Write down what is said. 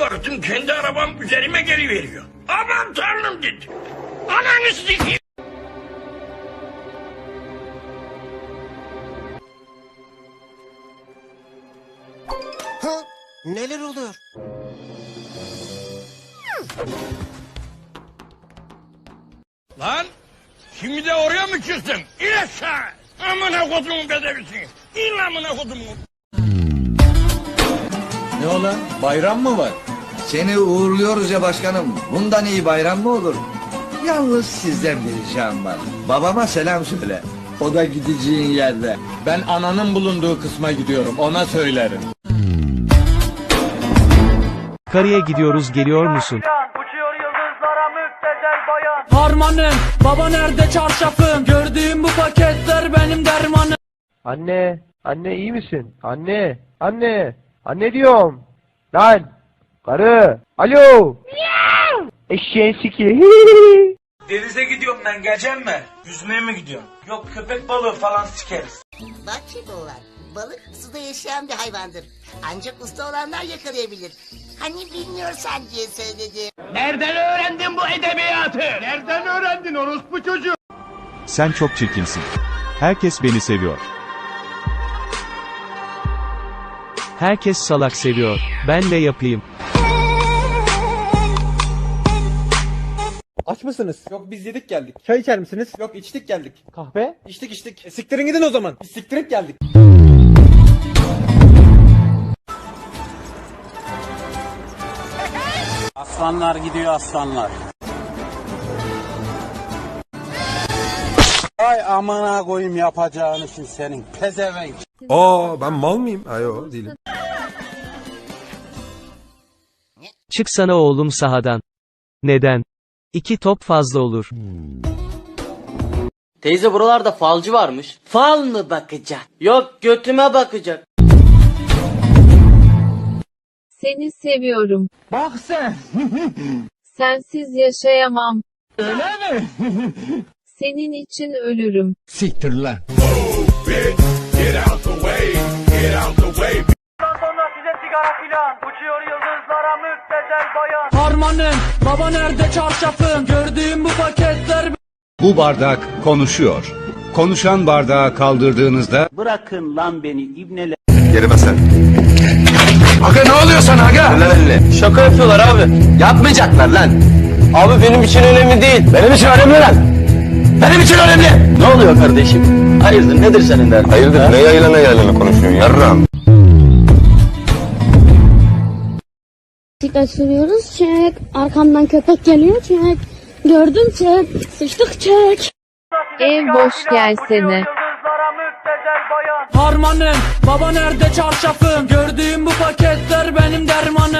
baktım kendi arabam üzerime geliveriyor. Aman tanrım dedim. Ananı sikeyim. Ha? Neler oluyor? Lan şimdi de oraya mı çıktın? İn aşağı. Amına kodumun bedevisin. İn amına kodumun. Ne ola? Bayram mı var? Seni uğurluyoruz ya başkanım. Bundan iyi bayram mı olur? Yalnız sizden bir ricam var. Babama selam söyle. O da gideceğin yerde. Ben ananın bulunduğu kısma gidiyorum. Ona söylerim. Karıya gidiyoruz geliyor musun? Uçuyor yıldızlara müptezel bayan Harmanım, baba nerede çarşafım? Gördüğüm bu paketler benim dermanım. Anne, anne iyi misin? Anne, anne, anne diyorum. Lan, karı, alo. Eşeğin siki. Denize gidiyorum ben gelecek mi? Yüzmeye mi gidiyorsun? Yok köpek balığı falan sikeriz. Bak oğlan, balık suda yaşayan bir hayvandır. Ancak usta olanlar yakalayabilir. Hani bilmiyorsan diye söyledim. Sen çok çirkinsin. Herkes beni seviyor. Herkes salak seviyor. Ben de yapayım. Aç mısınız? Yok biz yedik geldik. Çay içer misiniz? Yok içtik geldik. Kahve? İçtik içtik. E, siktirin gidin o zaman. Biz siktirip geldik. Aslanlar gidiyor aslanlar. Ay amına koyayım yapacağın için senin pezevenk. Aa ben mal mıyım? Ayo değilim. Çıksana oğlum sahadan. Neden? İki top fazla olur. Teyze buralarda falcı varmış. Fal mı bakacak? Yok götüme bakacak. Seni seviyorum. Bak sen. Sensiz yaşayamam. Öyle mi? Senin için ölürüm. Siktir lan. sonra size sigara filan Uçuyor yıldızlara müptezel bayan Harmanım, baba nerede çarşafım? Gördüğüm bu paketler Bu bardak konuşuyor. Konuşan bardağı kaldırdığınızda Bırakın lan beni ibneler. Geri sen. Aga ne oluyor sana aga? Lan elini. Şaka yapıyorlar abi. Yapmayacaklar lan. Abi benim için önemli değil. Benim için önemli lan. Benim için önemli. Ne oluyor kardeşim? Hayırdır nedir senin derdin? Hayırdır ne yayılana yayılana konuşuyorsun yarram. Bisiklet sürüyoruz çek. Arkamdan köpek geliyor çek. Gördüm çek. Sıçtık çek. Ev boş gelsene. Harmanım, baba nerede çarşafım? Gördüğüm bu paketler benim dermanım.